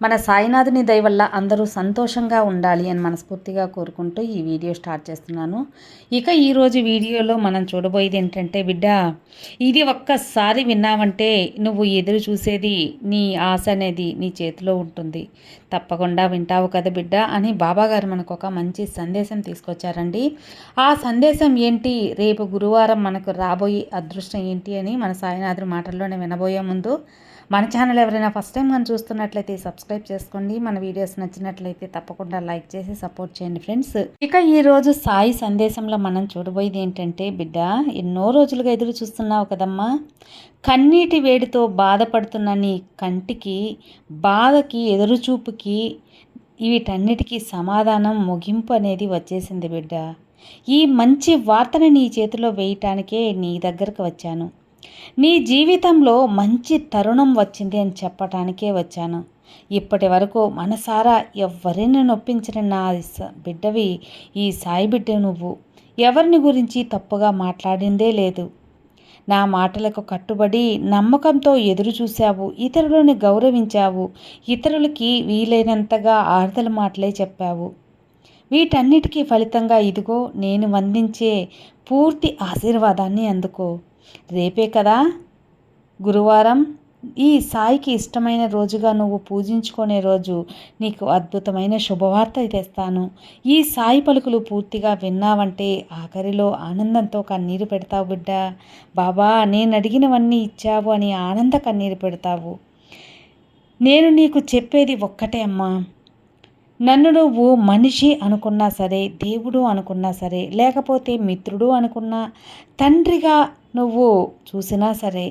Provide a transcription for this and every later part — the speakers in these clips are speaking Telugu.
మన సాయినాథుని దయ వల్ల అందరూ సంతోషంగా ఉండాలి అని మనస్ఫూర్తిగా కోరుకుంటూ ఈ వీడియో స్టార్ట్ చేస్తున్నాను. ఇక ఈరోజు వీడియోలో మనం చూడబోయేది ఏంటంటే బిడ్డ ఇది ఒక్కసారి విన్నావంటే నువ్వు ఎదురు చూసేది నీ ఆశ అనేది నీ చేతిలో ఉంటుంది. తప్పకుండా వింటావు కదా బిడ్డ అని బాబాగారు మనకు ఒక మంచి సందేశం తీసుకొచ్చారండి. ఆ సందేశం ఏంటి? రేపు గురువారం మనకు రాబోయే అదృష్టం ఏంటి అని మన సాయినాథుడి మాటల్లోనే వినబోయే ముందు మన ఛానల్ ఎవరైనా ఫస్ట్ టైం మనం చూస్తున్నట్లయితే సబ్స్క్రైబ్ చేసుకోండి. మన వీడియోస్ నచ్చినట్లయితే తప్పకుండా లైక్ చేసి సపోర్ట్ చేయండి ఫ్రెండ్స్ ఇక ఈరోజు సాయి సందేశంలో మనం చూడబోయేది ఏంటంటే బిడ్డ ఎన్నో రోజులుగా ఎదురు చూస్తున్నావు కదమ్మా. కన్నీటి వేడితో బాధపడుతున్న నీ కంటికి బాధకి ఎదురుచూపుకి వీటన్నిటికీ సమాధానం ముగింపు అనేది వచ్చేసింది బిడ్డ. ఈ మంచి వార్తని నీ చేతిలో వేయటానికే నీ దగ్గరకు వచ్చాను. నీ జీవితంలో మంచి తరుణం వచ్చింది అని చెప్పటానికే వచ్చాను. ఇప్పటి వరకు మనసారా ఎవరిని నొప్పించిన నా స- బిడ్డవి ఈ సాయి బిడ్డ నువ్వు. ఎవరిని గురించి తప్పుగా మాట్లాడిందే లేదు. నా మాటలకు కట్టుబడి నమ్మకంతో ఎదురు చూశావు ఇతరులని గౌరవించావు ఇతరులకి వీలైనంతగా ఆరుదల మాటలే చెప్పావు. వీటన్నిటికీ ఫలితంగా ఇదిగో నేను వందించే పూర్తి ఆశీర్వాదాన్ని అందుకో. రేపే కదా? గురువారం ఈ సాయికి ఇష్టమైన రోజుగా నువ్వు పూజించుకునే రోజు నీకు అద్భుతమైన శుభవార్త తెస్తాను. ఈ సాయి పలుకులు పూర్తిగా విన్నావంటే ఆఖరిలో ఆనందంతో కన్నీరు పెడతావు బిడ్డ. బాబా నేను అడిగినవన్నీ ఇచ్చావు అని ఆనంద కన్నీరు పెడతావు. నేను నీకు చెప్పేది ఒక్కటే అమ్మా. నన్ను నువ్వు మనిషి అనుకున్నా సరే దేవుడు అనుకున్నా సరే లేకపోతే మిత్రుడు అనుకున్నా తండ్రిగా నువ్వు చూసినా సరే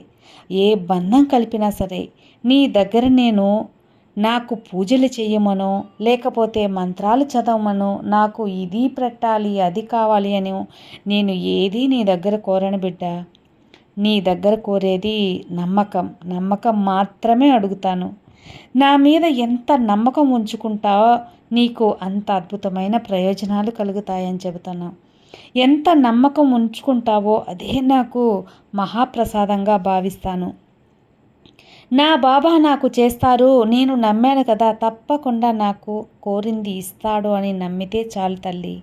ఏ బంధం కలిపినా సరే నీ దగ్గర నేను నాకు పూజలు చేయమనో లేకపోతే మంత్రాలు చదవమనో నాకు ఇది పెట్టాలి అది కావాలి అని నేను ఏది నీ దగ్గర కోరను బిడ్డ. నీ దగ్గర కోరేది నమ్మకం. నమ్మకం మాత్రమే అడుగుతాను. నా మీద ఎంత నమ్మకం ఉంచుకుంటావో నీకు అంత అద్భుతమైన ప్రయోజనాలు కలుగుతాయని చెబుతున్నాను ఎంత నమ్మకం ఉంచుకుంటావో అదే నాకు మహాప్రసాదంగా భావిస్తాను. నా బాబా నాకు చేస్తారు నేను నమ్మాను కదా తప్పకుండా నాకు కోరింది ఇస్తాడు అని నమ్మితే చాలు తల్లి.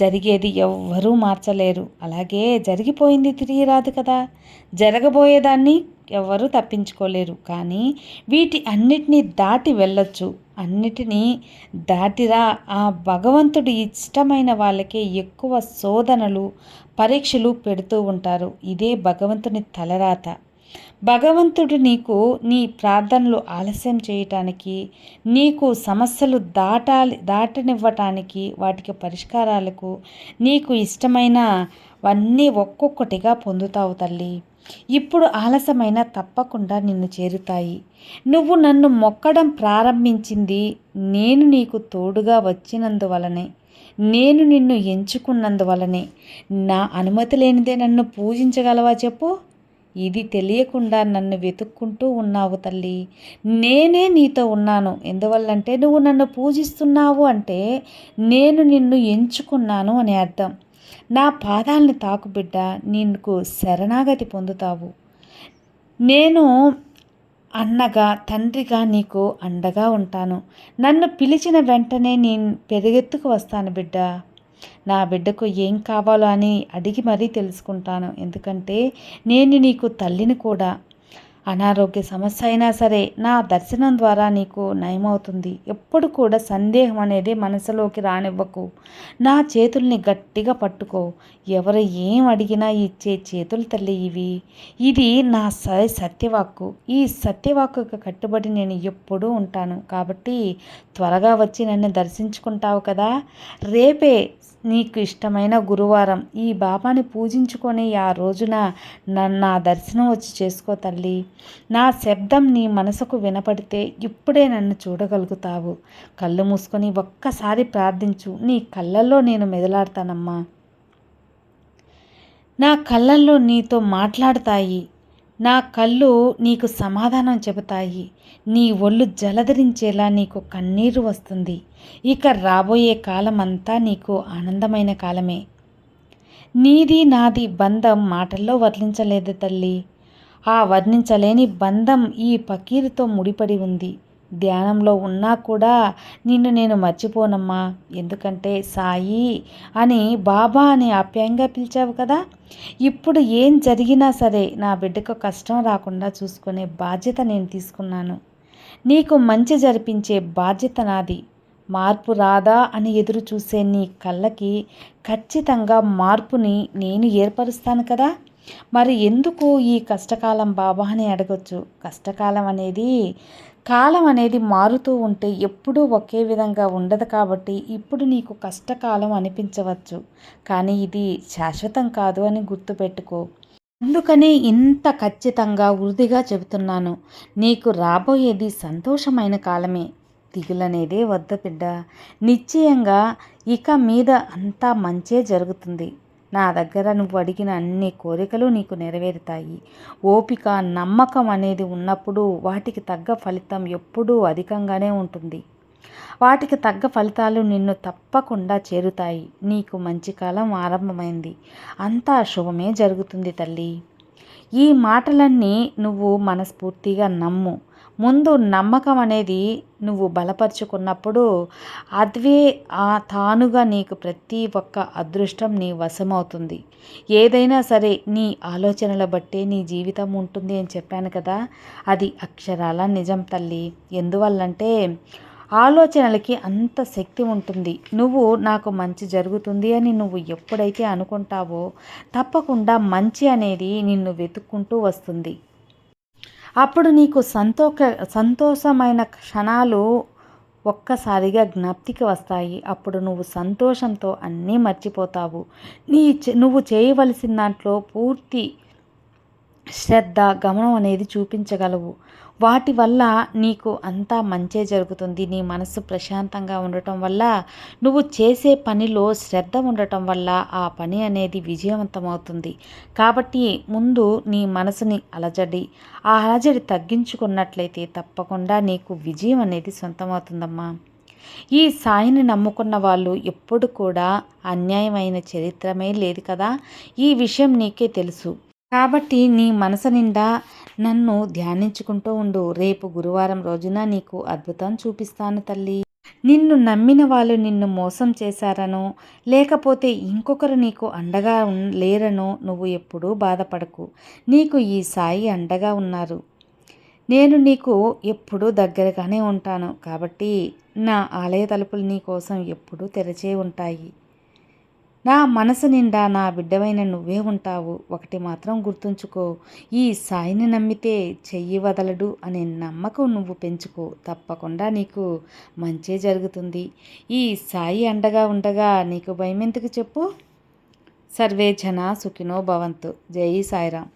జరిగేది ఎవ్వరూ మార్చలేరు. అలాగే జరిగిపోయింది తిరిగి రాదు కదా. జరగబోయేదాన్ని ఎవ్వరూ తప్పించుకోలేరు. కానీ వీటి అన్నిటినీ దాటి వెళ్ళొచ్చు. అన్నిటినీ దాటిరా. ఆ భగవంతుడి ఇష్టమైన వాళ్ళకే ఎక్కువ శోధనలు పరీక్షలు పెడుతూ ఉంటారు. ఇదే భగవంతుని తలరాత. భగవంతుడు నీకు నీ ప్రార్థనలు ఆలస్యం చేయటానికి నీకు సమస్యలు దాటాలి దాటనివ్వటానికి వాటికి పరిష్కారాలకు నీకు ఇష్టమైనవన్నీ ఒక్కొక్కటిగా పొందుతావు తల్లి. ఇప్పుడు ఆలస్యమైన తప్పకుండా నిన్ను చేరుతాయి. నువ్వు నన్ను మొక్కడం ప్రారంభించింది నేను నీకు తోడుగా వచ్చినందువలనే నేను నిన్ను ఎంచుకున్నందువలనే. నా అనుమతి లేనిదే నన్ను పూజించగలవా చెప్పు? ఇది తెలియకుండా నన్ను వెతుక్కుంటూ ఉన్నావు తల్లి. నేనే నీతో ఉన్నాను. ఎందువల్లంటే నువ్వు నన్ను పూజిస్తున్నావు అంటే నేను నిన్ను ఎంచుకున్నాను అని అర్థం. నా పాదాలను తాకు బిడ్డ నీకు శరణాగతి పొందుతావు. నేను అన్నగా తండ్రిగా నీకు అండగా ఉంటాను. నన్ను పిలిచిన వెంటనే నేను పెరుగెత్తుకు వస్తాను బిడ్డ. నా బిడ్డకు ఏం కావాలో అని అడిగి మరీ తెలుసుకుంటాను. ఎందుకంటే నేను నీకు తల్లిని కూడా. అనారోగ్య సమస్య అయినా సరే నా దర్శనం ద్వారా నీకు నయమవుతుంది. ఎప్పుడు కూడా సందేహం అనేది మనసులోకి రానివ్వకు. నా చేతుల్ని గట్టిగా పట్టుకో. ఎవరు ఏం అడిగినా ఇచ్చే చేతులు తల్లి ఇవి. ఇది నా స సత్యవాక్కు. ఈ సత్యవాక్కుకు కట్టుబడి నేను ఎప్పుడూ ఉంటాను. కాబట్టి త్వరగా వచ్చి నన్ను దర్శించుకుంటావు కదా. రేపే నీకు ఇష్టమైన గురువారం. ఈ బాబాని పూజించుకొని ఆ రోజున నా దర్శనం వచ్చి చేసుకో తల్లి. నా శబ్దం నీ మనసుకు వినపడితే ఇప్పుడే నన్ను చూడగలుగుతావు. కళ్ళు మూసుకొని ఒక్కసారి ప్రార్థించు. నీ కళ్ళల్లో నేను మెదలాడతానమ్మా. నా కళ్ళల్లో నీతో మాట్లాడతాయి. నా కళ్ళు నీకు సమాధానం చెబుతాయి. నీ ఒళ్ళు జలధరించేలా నీకు కన్నీరు వస్తుంది. ఇక రాబోయే కాలం అంతా నీకు ఆనందమైన కాలమే. నీది నాది బంధం మాటల్లో వర్ణించలేదు తల్లి. ఆ వర్ణించలేని బంధం ఈ పకీరుతో ముడిపడి ఉంది. ధ్యానంలో ఉన్నా కూడా నిన్ను నేను మర్చిపోనమ్మా. ఎందుకంటే సాయి అని బాబా అని ఆప్యాయంగా పిలిచావు కదా. ఇప్పుడు ఏం జరిగినా సరే నా బిడ్డకు కష్టం రాకుండా చూసుకునే బాధ్యత నేను తీసుకున్నాను. నీకు మంచి జరిపించే బాధ్యత నాది. మార్పు రాదా అని ఎదురు చూసే నీ కళ్ళకి ఖచ్చితంగా మార్పుని నేను ఏర్పరుస్తాను కదా. మరి ఎందుకు ఈ కష్టకాలం బాబా అని అడగచ్చు? కష్టకాలం అనేది కాలం అనేది మారుతూ ఉంటే ఎప్పుడూ ఒకే విధంగా ఉండదు కాబట్టి ఇప్పుడు నీకు కష్టకాలం అనిపించవచ్చు. కానీ ఇది శాశ్వతం కాదు అని గుర్తుపెట్టుకో. అందుకని ఇంత ఖచ్చితంగా వృధిగా చెబుతున్నాను. నీకు రాబోయేది సంతోషమైన కాలమే. దిగులనేదే వద్ద బిడ్డ. నిశ్చయంగా ఇక మీద అంతా మంచే జరుగుతుంది. నా దగ్గర నువ్వు అడిగిన అన్ని కోరికలు నీకు నెరవేరుతాయి. ఓపిక నమ్మకం అనేది ఉన్నప్పుడు వాటికి తగ్గ ఫలితం ఎప్పుడూ అధికంగానే ఉంటుంది. వాటికి తగ్గ ఫలితాలు నిన్ను తప్పకుండా చేరుతాయి. నీకు మంచి కాలం ఆరంభమైంది. అంతా శుభమే జరుగుతుంది తల్లి. ఈ మాటలన్నీ నువ్వు మనస్ఫూర్తిగా నమ్ము. ముందు నమ్మకం అనేది నువ్వు బలపరుచుకున్నప్పుడు అదే ఆ తానుగా నీకు ప్రతి ఒక్క అదృష్టం నీ వశమవుతుంది. ఏదైనా సరే నీ ఆలోచనల బట్టే నీ జీవితం ఉంటుంది అని చెప్పాను కదా. అది అక్షరాల నిజం తల్లి. ఎందువల్లంటే ఆలోచనలకి అంత శక్తి ఉంటుంది. నువ్వు నాకు మంచి జరుగుతుంది అని నువ్వు ఎప్పుడైతే అనుకుంటావో తప్పకుండా మంచి అనేది నిన్ను వెతుక్కుంటూ వస్తుంది. అప్పుడు నీకు సంతోక సంతోషమైన క్షణాలు ఒక్కసారిగా జ్ఞప్తికి వస్తాయి. అప్పుడు నువ్వు సంతోషంతో అన్నీ మర్చిపోతావు. నీ నువ్వు చేయవలసిన దాంట్లో పూర్తి శ్రద్ధ గమనం అనేది చూపించగలవు. వాటి వల్ల నీకు అంతా మంచే జరుగుతుంది. నీ మనసు ప్రశాంతంగా ఉండటం వల్ల నువ్వు చేసే పనిలో శ్రద్ధ ఉండటం వల్ల ఆ పని అనేది విజయవంతమవుతుంది. కాబట్టి ముందు నీ మనసుని అలజడి ఆ అలజడి తగ్గించుకున్నట్లయితే తప్పకుండా నీకు విజయం అనేది సొంతమవుతుందమ్మా. ఈ సాయిని నమ్ముకున్న వాళ్ళు ఎప్పుడు కూడా అన్యాయమైన చరిత్రమే లేదు కదా? ఈ విషయం నీకే తెలుసు. కాబట్టి నీ మనసు నిండా నన్ను ధ్యానించుకుంటూ ఉండు. రేపు గురువారం రోజున నీకు అద్భుతం చూపిస్తాను తల్లి. నిన్ను నమ్మిన వాళ్ళు నిన్ను మోసం చేశారనో లేకపోతే ఇంకొకరు నీకు అండగా లేరనో నువ్వు ఎప్పుడూ బాధపడకు. నీకు ఈ సాయి అండగా ఉన్నారు. నేను నీకు ఎప్పుడూ దగ్గరగానే ఉంటాను. కాబట్టి నా ఆలయ తలుపులు నీ కోసం ఎప్పుడూ తెరచే ఉంటాయి. నా మనసు నిండా నా బిడ్డవైన నువ్వే ఉంటావు. ఒకటి మాత్రం గుర్తుంచుకో. ఈ సాయిని నమ్మితే చెయ్యి వదలడు అనే నమ్మకం నువ్వు పెంచుకో. తప్పకుండా నీకు మంచే జరుగుతుంది. ఈ సాయి అండగా ఉండగా నీకు భయమెందుకు చెప్పు? సర్వే జన సుఖినో భవంతు. జై సాయిరామ్.